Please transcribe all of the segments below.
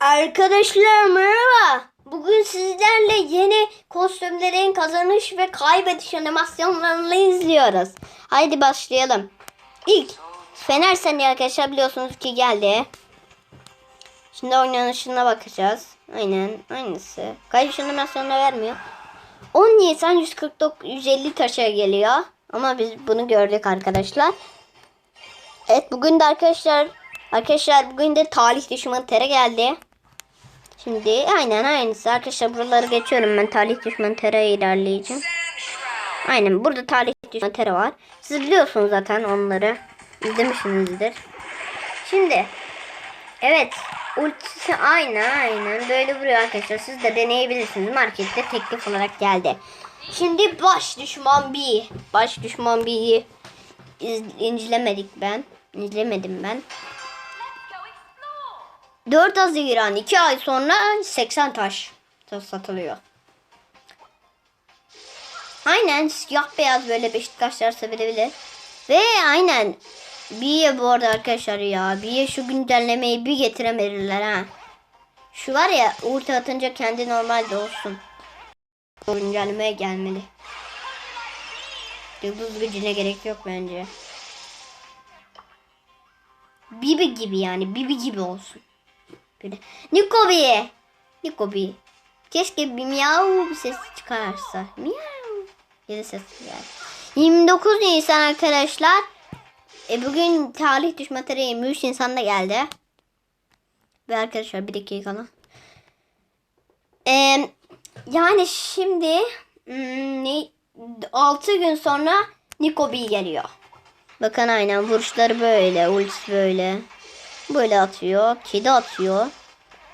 Arkadaşlar merhaba. Bugün sizlerle yeni kostümlerin kazanış ve kaybediş animasyonlarını izliyoruz. Haydi başlayalım. İlk Fener Seni arkadaşlar biliyorsunuz ki geldi. Şimdi oynanışına bakacağız. Aynen aynısı. Kaybediş animasyonunu vermiyor. 10 Nisan 149 150 taşa geliyor. Ama biz bunu gördük arkadaşlar. Evet bugün de arkadaşlar arkadaşlar bugün de talih düşmanı tere geldi. Şimdi aynen aynısı arkadaşlar buraları geçiyorum ben talih düşmanı tere ilerleyeceğim. Aynen burada talih düşmanı tere var. Siz biliyorsunuz zaten onları. izlemişsinizdir. Şimdi evet ultisi aynı aynen böyle vuruyor arkadaşlar. Siz de deneyebilirsiniz. Markette teklif olarak geldi. Şimdi baş düşman bir. Baş düşman bir iz, incelemedik ben. İzlemedim ben. 4 Haziran 2 ay sonra 80 taş satılıyor. Aynen siyah beyaz böyle Beşiktaşlar sevebilir. Ve aynen bir bu arada arkadaşlar ya bir şu güncellemeyi bir getiremediler ha. Şu var ya ulti atınca kendi normalde olsun. Güncellemeye gelmeli. Yıldız gücüne gerek yok bence. Bibi gibi yani. Bibi gibi olsun. Böyle. Nikobi. Nikobi. Keşke bir miyav bir ses çıkarsa. Miyav. Ya ses geldi. 29 Nisan arkadaşlar. E bugün tarih düşme tarihi 23 Nisan'da geldi. Ve arkadaşlar bir dakika lan. Ee, yani şimdi hmm, ne 6 gün sonra Nikobi geliyor. Bakın aynen vuruşları böyle, ultisi böyle. Böyle atıyor, kedi atıyor.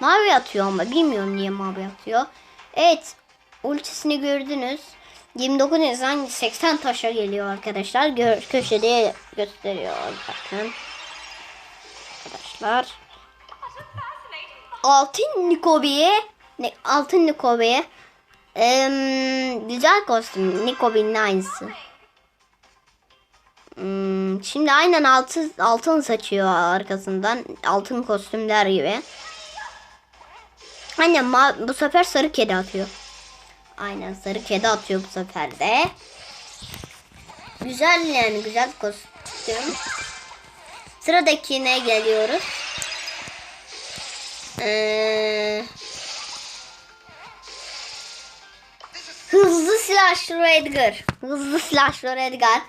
Mavi atıyor ama bilmiyorum niye mavi atıyor. Evet, ultisini gördünüz. 29 Nisan 80 taşa geliyor arkadaşlar. Gör, köşede gösteriyor bakın. Arkadaşlar. Altın Nikobi'ye ne, altın Nikobi'ye em, güzel kostüm Nikobi'nin aynısı. Şimdi aynen altın, altın saçıyor arkasından. Altın kostümler gibi. Aynen bu sefer sarı kedi atıyor. Aynen sarı kedi atıyor bu sefer de. Güzel yani güzel kostüm. Sıradakine geliyoruz. Ee, hızlı silahşör Edgar. Hızlı silahşör Edgar.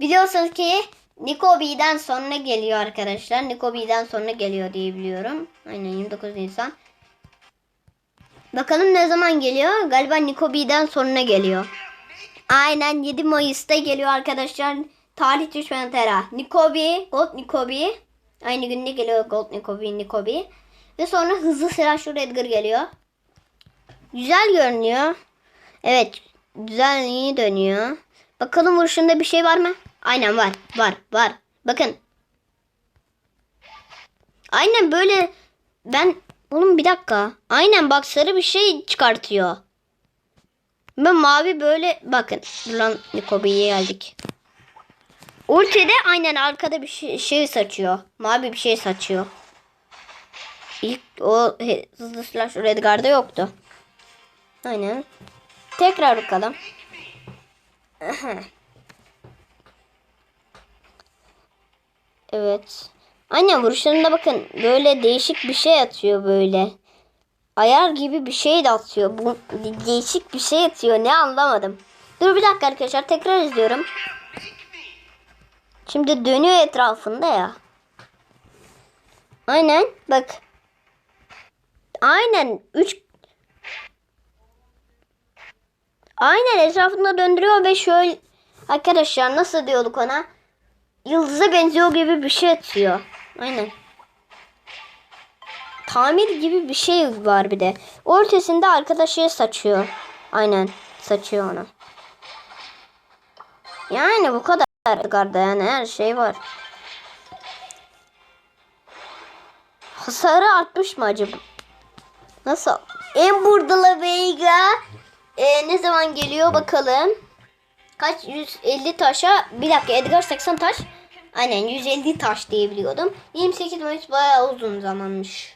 Biliyorsunuz ki Nikobi'den sonra geliyor arkadaşlar. Nikobi'den sonra geliyor diye biliyorum. Aynen 29 Nisan. Bakalım ne zaman geliyor? Galiba Nikobi'den sonra geliyor. Aynen 7 Mayıs'ta geliyor arkadaşlar. Tarih düşmanı Tera. Nikobi, Gold Nikobi. Aynı günde geliyor Gold Nikobi, Nikobi. Ve sonra hızlı silahşör Edgar geliyor. Güzel görünüyor. Evet. Güzel iyi dönüyor. Bakalım vuruşunda bir şey var mı? Aynen var. Var. Var. Bakın. Aynen böyle ben oğlum bir dakika. Aynen bak sarı bir şey çıkartıyor. Ben mavi böyle bakın. Lan Nikobi'ye geldik. Ulti'de aynen arkada bir şey, şey saçıyor. Mavi bir şey saçıyor. İlk o he, hızlı slash Redguard'da yoktu. Aynen. Tekrar bakalım. Evet. Aynen vuruşlarında bakın böyle değişik bir şey atıyor böyle. Ayar gibi bir şey de atıyor. Bu değişik bir şey atıyor. Ne anlamadım. Dur bir dakika arkadaşlar tekrar izliyorum. Şimdi dönüyor etrafında ya. Aynen bak. Aynen 3 Aynen etrafında döndürüyor ve şöyle arkadaşlar nasıl diyorduk ona? Yıldıza benziyor gibi bir şey atıyor. Aynen. Tamir gibi bir şey var bir de. Ortasında arkadaşı saçıyor. Aynen saçıyor onu. Yani bu kadar garda yani her şey var. Hasarı artmış mı acaba? Nasıl? Ember de la Vega ee, ne zaman geliyor bakalım. Kaç? 150 taşa. Bir dakika Edgar 80 taş. Aynen 150 taş diye biliyordum. 28 Mayıs bayağı uzun zamanmış.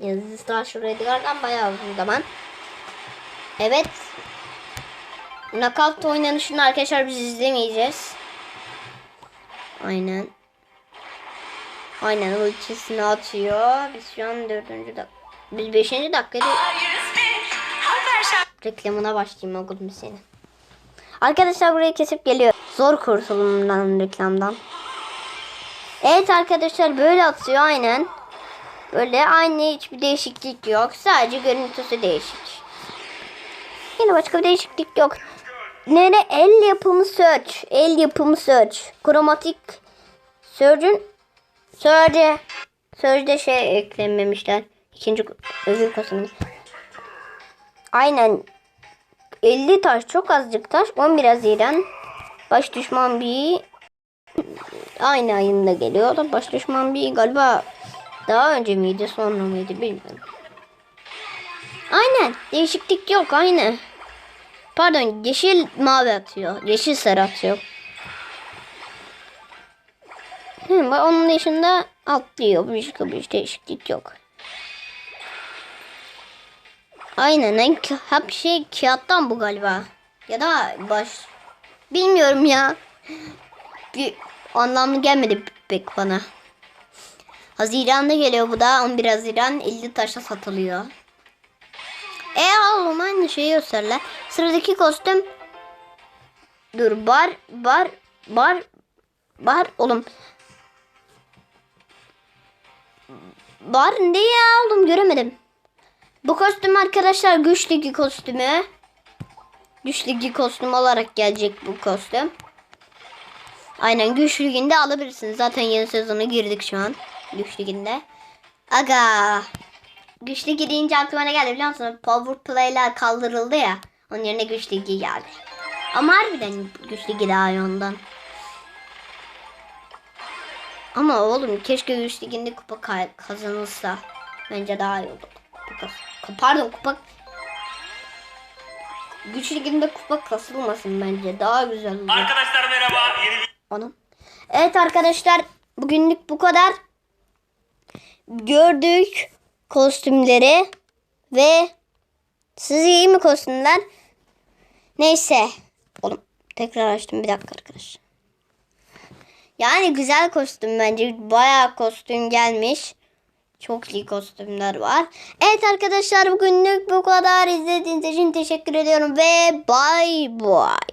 Yazısı daha şuraya diyordan bayağı uzun zaman. Evet. Knockout oynanışını arkadaşlar biz izlemeyeceğiz. Aynen. Aynen ultisini atıyor. Biz şu an dördüncü dak Biz beşinci dakikada reklamına başlayayım okudum seni. Arkadaşlar burayı kesip geliyor. Zor kurtulumdan reklamdan. Evet arkadaşlar böyle atıyor aynen. Böyle aynı hiçbir değişiklik yok. Sadece görüntüsü değişik. Yine başka bir değişiklik yok. Nere el yapımı search. El yapımı search. Kromatik search'ün Surge'e Surge'de şey eklememişler. İkinci öbür kasımız. Aynen 50 taş çok azıcık taş 11 Haziran baş düşman bir aynı ayında geliyor da baş düşman bir galiba daha önce miydi sonra mıydı bilmiyorum. Aynen değişiklik yok aynı. Pardon yeşil mavi atıyor. Yeşil sarı atıyor. Hı, onun dışında atlıyor. Başka bir değişiklik yok. Aynen. en Hep şey kağıttan bu galiba. Ya da baş... Bilmiyorum ya. Bir anlamlı gelmedi pek bana. Haziran'da geliyor bu da. 11 Haziran 50 taşa satılıyor. E oğlum aynı şeyi gösterler. Sıradaki kostüm Dur bar bar bar bar oğlum. Bar ne ya oğlum göremedim. Bu kostüm arkadaşlar güç ligi kostümü. Güç ligi kostüm olarak gelecek bu kostüm. Aynen güç liginde alabilirsiniz. Zaten yeni sezona girdik şu an. Güç liginde. Aga. Güç ligi deyince aklıma ne geldi biliyor musun? Power play'ler kaldırıldı ya. Onun yerine güç ligi geldi. Ama harbiden güç ligi daha iyi ondan. Ama oğlum keşke güç liginde kupa ka- kazanılsa. Bence daha iyi olur. Kupa Pardon kupa Güç liginde kupa kasılmasın bence. Daha güzel olur. Arkadaşlar merhaba. Yeni Anam. Evet arkadaşlar bugünlük bu kadar. Gördük kostümleri ve siz iyi mi kostümler? Neyse. Oğlum tekrar açtım bir dakika arkadaşlar. Yani güzel kostüm bence. Bayağı kostüm gelmiş. Çok iyi kostümler var. Evet arkadaşlar bugünlük bu kadar. İzlediğiniz için teşekkür ediyorum ve bay bay.